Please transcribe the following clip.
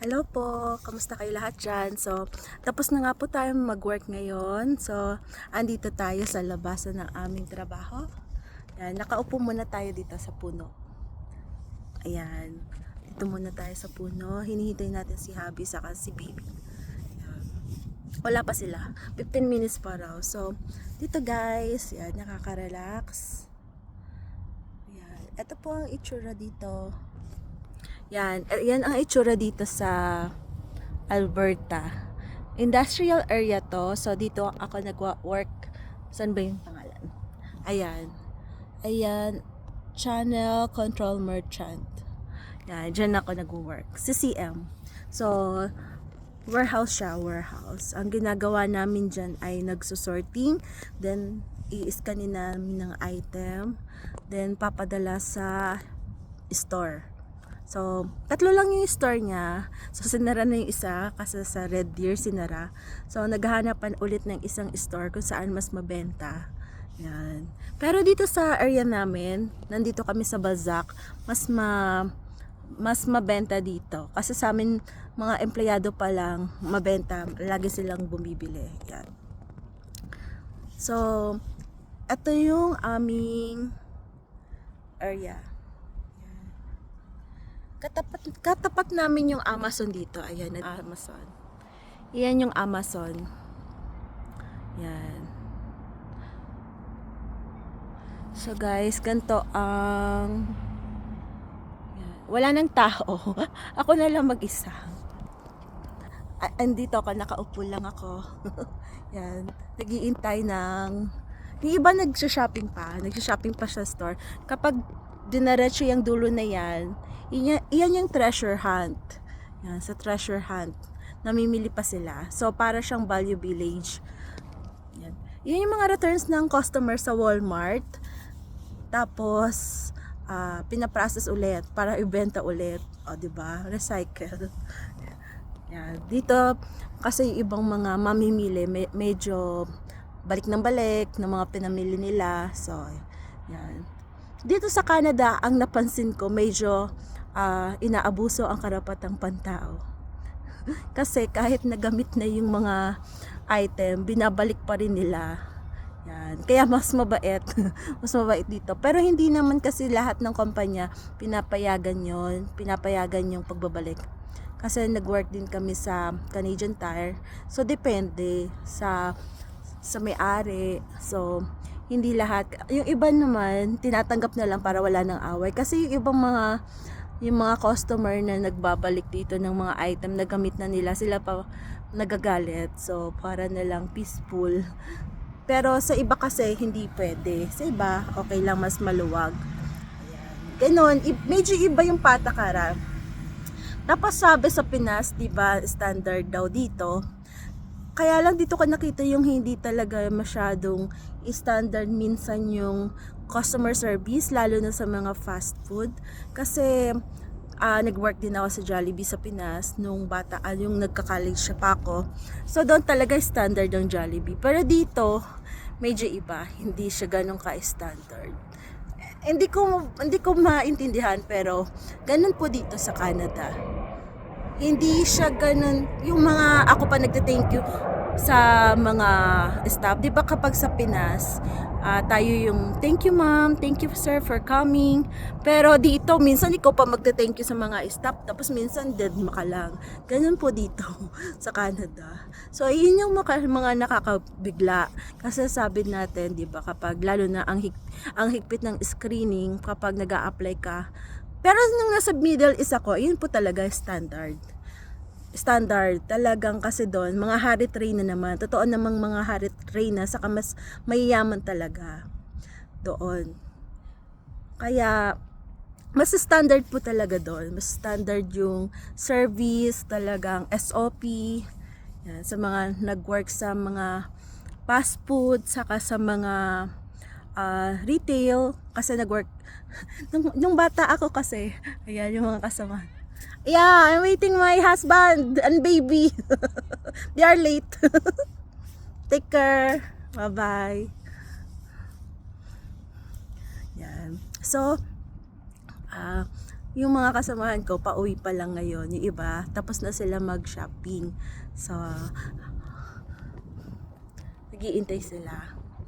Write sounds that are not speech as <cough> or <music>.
Hello po, kamusta kayo lahat dyan? So, tapos na nga po tayo mag-work ngayon. So, andito tayo sa labasan ng aming trabaho. Yan, nakaupo muna tayo dito sa puno. Ayan, dito muna tayo sa puno. Hinihintay natin si Habi saka si Baby. Ayan. Wala pa sila. 15 minutes pa raw. So, dito guys, yan, nakaka-relax. Yan, ito po ang itsura dito. Yan, eh, yan ang itsura dito sa Alberta. Industrial area to. So, dito ako nag-work. Saan ba yung pangalan? Ayan. Ayan. Channel Control Merchant. Yan, dyan ako nag-work. Si CM. So, warehouse siya, warehouse. Ang ginagawa namin dyan ay nagsusorting. Then, i-scanin namin ng item. Then, papadala sa store. So, tatlo lang yung store niya. So, sinara na yung isa kasi sa Red Deer sinara. So, naghahanapan ulit ng isang store kung saan mas mabenta. Yan. Pero dito sa area namin, nandito kami sa Balzac, mas ma mas mabenta dito. Kasi sa amin, mga empleyado pa lang, mabenta. Lagi silang bumibili. Yan. So, ito yung aming area. Katapat, katapat namin yung Amazon dito. Ayan, Amazon. Yan yung Amazon. Yan. So guys, ganito ang... Yan. Wala nang tao. <laughs> ako na lang mag-isa. Andito ako, nakaupo lang ako. <laughs> Yan. Nagiintay ng... Yung iba nagsha-shopping pa. Nagsha-shopping pa sa store. Kapag dinaretso yung dulo na yan, iyan, iyan yung treasure hunt. Yan, sa treasure hunt. Namimili pa sila. So, para siyang value village. Yan. Yan yung mga returns ng customer sa Walmart. Tapos, ah, pinaprocess ulit para ibenta ulit. O, di ba? Recycle. Yan. Dito, kasi yung ibang mga mamimili, me- medyo balik ng balik ng mga pinamili nila. So, yan. Dito sa Canada, ang napansin ko, medyo ah, inaabuso ang karapatang pantao. <laughs> Kasi kahit nagamit na yung mga item, binabalik pa rin nila. Yan. Kaya mas mabait. <laughs> mas mabait dito. Pero hindi naman kasi lahat ng kumpanya pinapayagan yon Pinapayagan yung pagbabalik. Kasi nag-work din kami sa Canadian Tire. So, depende sa sa may-ari. So, hindi lahat. Yung iba naman, tinatanggap na lang para wala ng away. Kasi yung ibang mga yung mga customer na nagbabalik dito ng mga item na gamit na nila, sila pa nagagalit. So, para na lang peaceful. Pero sa iba kasi, hindi pwede. Sa iba, okay lang, mas maluwag. Ganon, medyo iba yung patakaran. Tapos sabi sa Pinas, di ba, standard daw dito. Kaya lang dito ko nakita yung hindi talaga masyadong standard minsan yung customer service, lalo na sa mga fast food. Kasi ah, nag-work din ako sa Jollibee sa Pinas nung bata, ah, yung nagka-college siya pa ako. So doon talaga standard ang Jollibee. Pero dito, medyo iba. Hindi siya ganun ka-standard. Hindi ko hindi ko maintindihan pero ganun po dito sa Canada hindi siya ganun, yung mga, ako pa nagte-thank you sa mga staff. Di ba kapag sa Pinas, ah, tayo yung, thank you ma'am, thank you sir for coming. Pero dito, minsan ikaw pa magte-thank you sa mga staff, tapos minsan dead maka lang. Ganun po dito <laughs> sa Canada. So, yun yung mga, mga nakakabigla. Kasi sabi natin, di ba, kapag lalo na ang, hig, ang higpit ng screening, kapag nag apply ka, pero nung nasa Middle East ako, yun po talaga standard. Standard. Talagang kasi doon, mga Harit Reyna naman. Totoo namang mga Harit Reyna, saka mas mayayaman talaga doon. Kaya, mas standard po talaga doon. Mas standard yung service, talagang SOP. Yan, sa mga nag-work sa mga fast food, saka sa mga ah, retail. Kasi nag-work. <laughs> nung, nung bata ako kasi, ayan yung mga kasama. Yeah, I'm waiting my husband and baby. <laughs> They are late. <laughs> Take care. Bye-bye. Yan. So, ah, yung mga kasamahan ko, pauwi pa lang ngayon. Yung iba, tapos na sila mag-shopping. So, nagiintay sila.